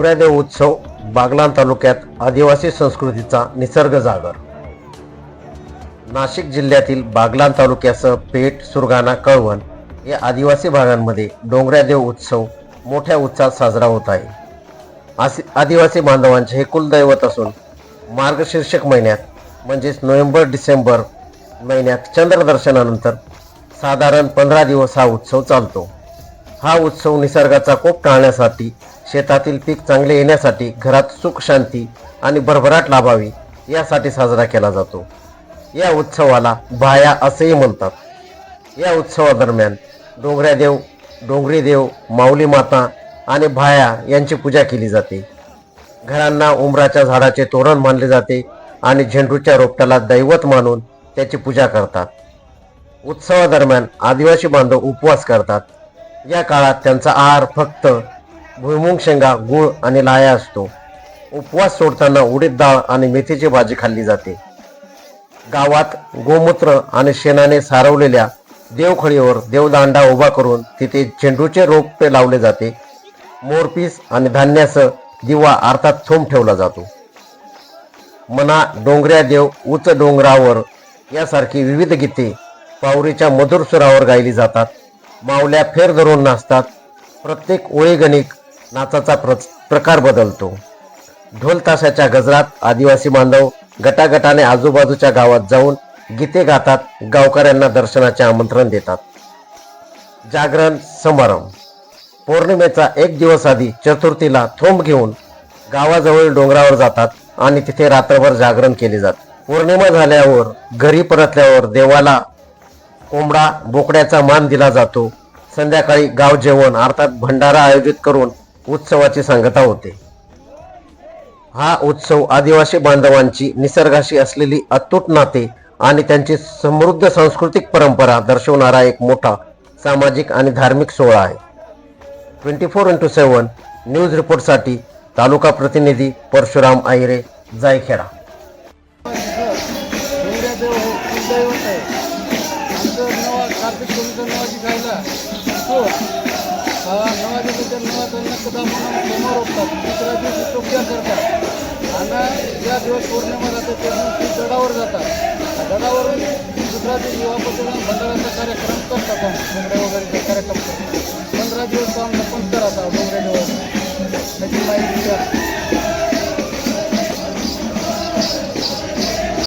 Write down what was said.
डोंगरादेव उत्सव बागलाण तालुक्यात आदिवासी संस्कृतीचा निसर्ग जागर. नाशिक जिल्ह्यातील बागलाण तालुक्यासह पेठ सुरगाणा कळवण या आदिवासी भागांमध्ये डोंगरादेव उत्सव मोठ्या उत्साहात साजरा होत आहे. आसि आदिवासी बांधवांचे हे कुलदैवत असून मार्गशीर्षक महिन्यात म्हणजेच नोव्हेंबर डिसेंबर महिन्यात चंद्रदर्शनानंतर साधारण पंधरा दिवस हा उत्सव चालतो. हा उत्सव निसर्गाचा कोप टाळण्यासाठी शेतातील पीक चांगले येण्यासाठी घरात सुख शांती आणि भरभराट लाभावी यासाठी साजरा केला जातो. या उत्सवाला भाया असेही म्हणतात. या उत्सवादरम्यान डोंगऱ्यादेव डोंगरी देव माऊली माता आणि भाया यांची पूजा केली जाते. घरांना उमराच्या झाडाचे तोरण मानले जाते आणि झेंडूच्या रोपट्याला दैवत मानून त्याची पूजा करतात. उत्सवादरम्यान आदिवासी बांधव उपवास करतात. या काळात त्यांचा आहार फक्त भुईमुंग शेंगा गुळ आणि लाया असतो. उपवास सोडताना उडीद डाळ आणि मेथीची भाजी खाल्ली जाते. गावात गोमूत्र आणि शेणाने सारवलेल्या देवखळीवर देवदांडा उभा करून तिथे झेंडूचे रोपे लावले जाते. मोरपीस आणि धान्यासह दिवा अर्थात थोंब ठेवला जातो. मना डोंगऱ्या देव उच डोंगरावर यासारखी विविध गीते पावरीच्या मधुर सुरावर गायली जातात. मावल्या फेर धरून नाचतात. प्रत्येक ओळीगणिक नाचाचा प्र प्रकार बदलतो. ढोल ताशाच्या गजरात आदिवासी बांधव गटागटाने आजूबाजूच्या गावात जाऊन गीते गातात गावकऱ्यांना दर्शनाचे आमंत्रण देतात. जागरण समारंभ. पौर्णिमेचा एक दिवस आधी चतुर्थीला थोंब घेऊन गावाजवळील डोंगरावर जातात आणि तिथे रात्रभर जागरण केले जाते. पौर्णिमा झाल्यावर घरी परतल्यावर देवाला कोंबडा बोकड्याचा मान दिला जातो. संध्याकाळी गाव जेवण अर्थात भंडारा आयोजित करून उत्सवाची सांगता होते. हा उत्सव आदिवासी बांधवांची निसर्गाशी असलेली अतूट नाते आणि त्यांची समृद्ध सांस्कृतिक परंपरा दर्शवणारा एक मोठा सामाजिक आणि धार्मिक सोहळा आहे. Twenty four into seven news रिपोर्टसाठी तालुका प्रतिनिधी परशुराम आयरे जायखेडा. आमचं नवा कार्तिक कमीचा नवाजी खायला तो हो. हा नवाजीच्या नवाजांना कदा म्हणून समोर होतात दुसऱ्या दिवशी तो करतात? आणि ज्या दिवस पौर्णिमा राहते त्या दिवशी गडावर जातात. गडावरून दुसऱ्या दिवशी वापस येऊन भंडाऱ्याचा कार्यक्रम करतात आम्ही. वगैरेचा कार्यक्रम करतात. पंधरा दिवस तो आमचा पंच राहतात डोंगऱ्या दिवस. त्याची माहिती द्या.